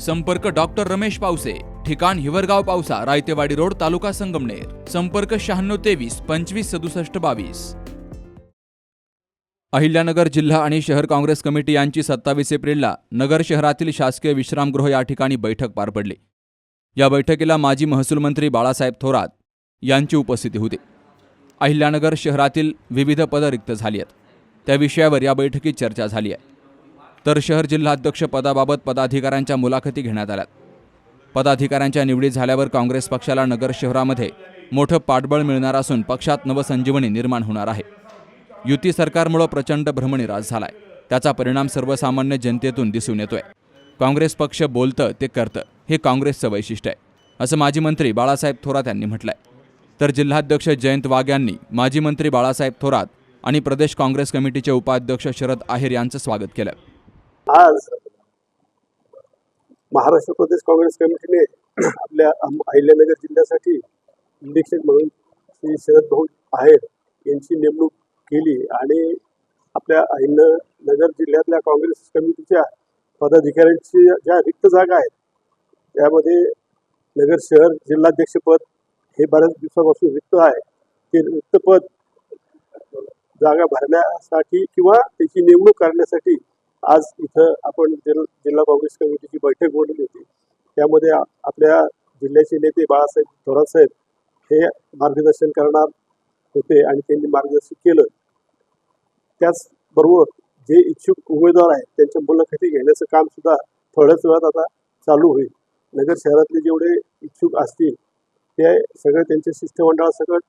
संपर्क डॉक्टर रमेश पावसे ठिकाण हिवरगाव पावसा रायतेवाडी रोड तालुका संगमनेर. संपर्क शहाण्णव तेवीस पंचवीस सदुसष्ट बावीस. अहिल्यानगर जिल्हा आणि शहर काँग्रेस कमिटी यांची सत्तावीस एप्रिलला नगर शहरातील शासकीय विश्रामगृह या ठिकाणी बैठक पार पडली. या बैठकीला माजी महसूल मंत्री बाळासाहेब थोरात यांची उपस्थिती होती. अहिल्यानगर शहरातील विविध पदं रिक्त झाली आहेत. त्या विषयावर या बैठकीत चर्चा झाली आहे. तर शहर जिल्हाध्यक्ष पदाबाबत पदाधिकाऱ्यांच्या मुलाखती घेण्यात आल्या पदाधिकाऱ्यांच्या निवडी झाल्यावर काँग्रेस पक्षाला नगर शहरामध्ये मोठं पाठबळ मिळणार असून पक्षात नवसंजीवनी निर्माण होणार आहे. युती सरकारमुळं प्रचंड भ्रमनिरास झालाय. त्याचा परिणाम सर्वसामान्य जनतेतून दिसून येतोय. काँग्रेस पक्ष बोलतं ते करतं हे काँग्रेसचं वैशिष्ट्य आहे असं माजी मंत्री बाळासाहेब थोरात यांनी म्हटलंय. तर जिल्हाध्यक्ष जयंत वाघ यांनी माजी मंत्री बाळासाहेब थोरात आणि प्रदेश काँग्रेस कमिटीचे उपाध्यक्ष शरद आहेर यांचं स्वागत केलं. आज महाराष्ट्र प्रदेश काँग्रेस कमिटीने आपल्या अहिल्यानगर जिल्ह्यासाठी निरीक्षक म्हणून श्री शरद भाऊ आहेर यांची नेमणूक केली आणि आपल्या अहिल्यानगर जिल्ह्यातल्या काँग्रेस कमिटीच्या पदाधिकाऱ्यांची ज्या रिक्त जागा आहेत त्यामध्ये नगर शहर जिल्हाध्यक्षपद हे बऱ्याच दिवसापासून रिक्त आहे. ते रिक्त पद जागा भरण्यासाठी किंवा त्याची नेमणूक करण्यासाठी आज इथं आपण जिल जिल्हा काँग्रेस कमिटीची बैठक बोलली होती. त्यामध्ये आपल्या जिल्ह्याचे नेते बाळासाहेब थोरात साहेब हे मार्गदर्शन करणार होते आणि त्यांनी मार्गदर्शन केलं. त्याचबरोबर जे इच्छुक उमेदवार आहेत त्यांच्या मुलाखती घेण्याचं काम सुद्धा थोड्याच वेळात आता चालू होईल. नगर शहरातले जेवढे इच्छुक असतील ते सगळे त्यांच्या शिष्टमंडळासकट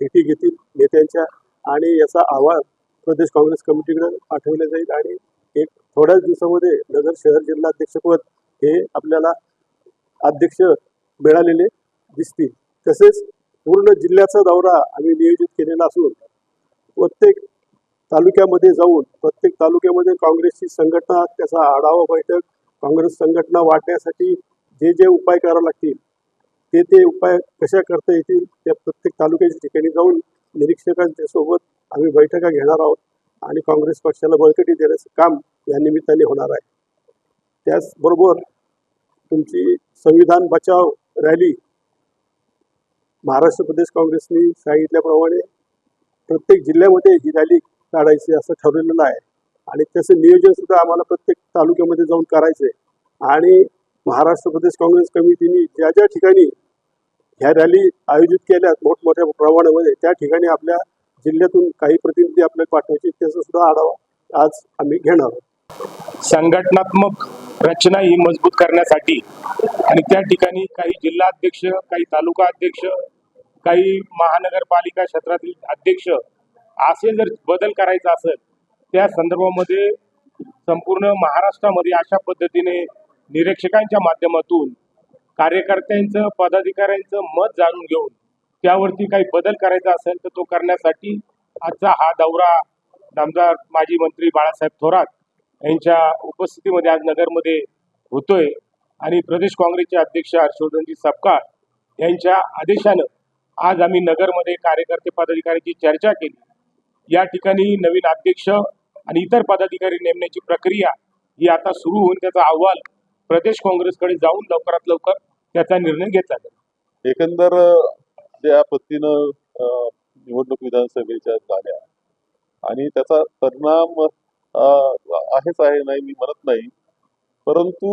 भेटी घेतील नेत्यांच्या आणि याचा अहवाल प्रदेश काँग्रेस कमिटीकडे पाठवला जाईल आणि एक थोड्याच दिवसामध्ये नगर शहर जिल्हाध्यक्षपद हे आपल्याला अध्यक्ष मिळालेले दिसतील. तसेच पूर्ण जिल्ह्याचा दौरा आम्ही नियोजित केलेला असून प्रत्येक तालुक्यामध्ये जाऊन प्रत्येक तालुक्यामध्ये काँग्रेसची संघटना त्याचा आढावा बैठक काँग्रेस संघटना वाढण्यासाठी जे जे उपाय करावे लागतील ते ते उपाय कशा करता येतील त्या प्रत्येक तालुक्याच्या ठिकाणी जाऊन निरीक्षकांच्या सोबत आम्ही बैठका घेणार आहोत. आणि काँग्रेस पक्षाला बळकटी देण्याचं काम या निमित्ताने होणार आहे. त्याचबरोबर तुमची संविधान बचाव रॅली महाराष्ट्र प्रदेश काँग्रेसनी सांगितल्याप्रमाणे प्रत्येक जिल्ह्यामध्ये ही रॅली काढायची असं ठरवलेलं आहे. आणि त्याचं नियोजन सुद्धा आम्हाला प्रत्येक तालुक्यामध्ये जाऊन करायचं आहे. आणि महाराष्ट्र प्रदेश काँग्रेस कमिटीने ज्या ज्या ठिकाणी ह्या रॅली आयोजित केल्यात मोठमोठ्या प्रमाणामध्ये त्या ठिकाणी आपल्या जिल्ह्यातून काही प्रतिनिधी आपल्याला पाठवायचे त्याचा सुद्धा आढावा आज आम्ही घेणार आहोत. संघटनात्मक रचना ही मजबूत करण्यासाठी आणि त्या ठिकाणी काही जिल्हा अध्यक्ष काही तालुका अध्यक्ष काही महानगरपालिका क्षेत्रातील अध्यक्ष असे जर बदल करायचा असेल त्या संदर्भामध्ये संपूर्ण महाराष्ट्रामध्ये अशा पद्धतीने निरीक्षकांच्या माध्यमातून कार्यकर्त्यांचं पदाधिकाऱ्यांचं मत जाणून घेऊन त्यावरती काही बदल करायचा असेल तर तो करण्यासाठी आजचा हा दौरा नामदार माजी मंत्री बाळासाहेब थोरात यांच्या उपस्थितीमध्ये आज नगरमध्ये होतोय. आणि प्रदेश काँग्रेसचे अध्यक्ष हर्षवर्धनजी सपकाळ यांच्या आदेशानं आज आम्ही नगरमध्ये कार्यकर्ते पदाधिकाऱ्यांची चर्चा केली. या ठिकाणी नवीन अध्यक्ष आणि इतर पदाधिकारी नेमण्याची प्रक्रिया ही आता सुरू होऊन त्याचा अहवाल प्रदेश काँग्रेसकडे जाऊन लवकरात लवकर त्याचा निर्णय घेतला जाईल. एकंदर ज्या पद्धतीनं निवडणूक विधानसभेच्या झाल्या. आणि त्याचा परिणाम आहेच आहे नाही मी म्हणत नाही. परंतु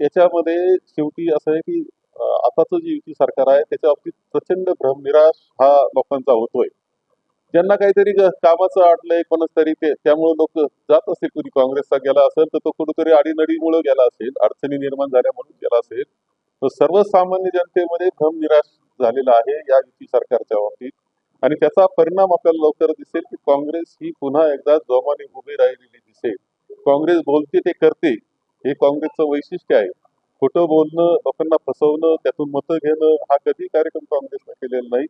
याच्यामध्ये शेवटी असं आहे की अ, आताचं जे युती सरकार आहे त्याच्या बाबतीत प्रचंड भ्रमनिराश हा लोकांचा होतोय. ज्यांना काहीतरी कामाचं अडलंय कोणाच तरी ते त्यामुळे लोक जात असतील. कुणी काँग्रेसचा गेला असेल तर तो कुठेतरी अडीनडीमुळे गेला असेल. अडचणी निर्माण झाल्या म्हणून गेला असेल. तर सर्वसामान्य जनतेमध्ये भ्रमनिराश झालेला आहे या युती सरकारच्या बाबतीत. आणि त्याचा परिणाम आपल्याला लवकर दिसेल की काँग्रेस ही पुन्हा एकदा जोमाने उभी राहिलेली दिसेल. काँग्रेस बोलते ते करते हे काँग्रेसचं वैशिष्ट्य आहे. खोटं बोलणं लोकांना फसवणं त्यातून मतं घेणं हा कधी कार्यक्रम काँग्रेसने केलेला नाही.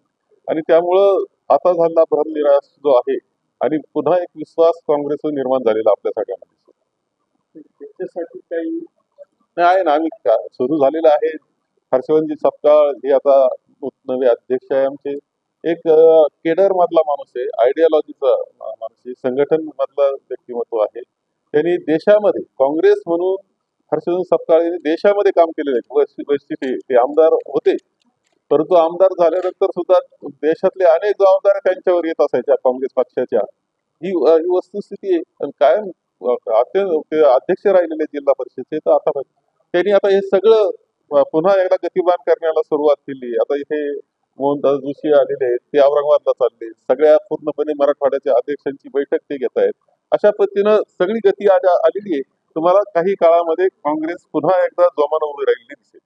आणि त्यामुळं आता झालेला भ्रमनिराश जो आहे आणि पुन्हा एक विश्वास काँग्रेसवर निर्माण झालेला आपल्या सगळ्यांना त्याच्यासाठी काही नाही आहे ना आम्ही सुरू झालेलं आहे. हर्षवर्धनजी सपकाळ हे आता नवे अध्यक्ष आहे आमचे. एक केडर मधला माणूस आहे आयडियोलॉजीचा माणूस आहे संघटन मधला व्यक्तिमत्व आहे. त्यांनी देशामध्ये काँग्रेस म्हणून हर्षवर्धन सपकाळे देशामध्ये काम केलेले आहे. ते आमदार होते. परंतु आमदार झाल्यानंतर सुद्धा देशातले अनेक जबाबदाऱ्या त्यांच्यावर येत असायच्या काँग्रेस पक्षाच्या. ही ही वस्तुस्थिती आहे. कायम ते अध्यक्ष राहिलेले जिल्हा परिषदचे तर आता त्यांनी आता हे सगळं पुन्हा एकदा गतिमान करण्याला सुरुवात केली. आता इथे मोहनदास जोशी आलेले आहेत ते औरंगाबादला चालले सगळ्या पूर्णपणे मराठवाड्याच्या अध्यक्षांची बैठक ते घेत आहेत. अशा पद्धतीनं सगळी गती आज आलेली आहे. तुम्हाला काही काळामध्ये काँग्रेस पुन्हा एकदा जोमानं उभी राहिलेली दिसेल.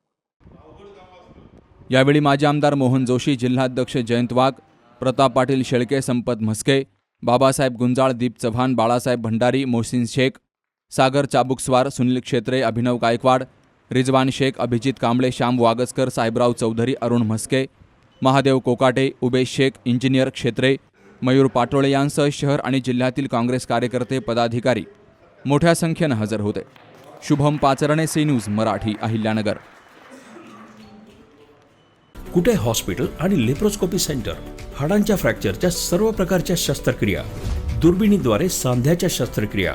यावेळी माजी आमदार मोहन जोशी जिल्हाध्यक्ष जयंत वाघ प्रताप पाटील शेळके संपत म्हस्के बाबासाहेब गुंजाळ दीप चव्हाण बाळासाहेब भंडारी मोहसिन शेख सागर चाबुकस्वार सुनील क्षेत्रे अभिनव गायकवाड रिजवान शेख अभिजित कांबळे श्याम वागसकर साहेबराव चौधरी अरुण म्हस्के महादेव कोकाटे उबेश शेख इंजिनियर क्षेत्रे मयूर पाटोळे यांसह शहर आणि जिल्ह्यातील काँग्रेस कार्यकर्ते पदाधिकारी मोठ्या संख्येनं हजर होते. Shubham Pacharne C News Marathi Ahilyanagar. Kute hospital आणि लेप्रोस्कोपी सेंटर? हाडांच्या फ्रॅक्चरच्या सर्व प्रकारच्या शस्त्रक्रिया दुर्बिणीद्वारे सांध्याच्या शस्त्रक्रिया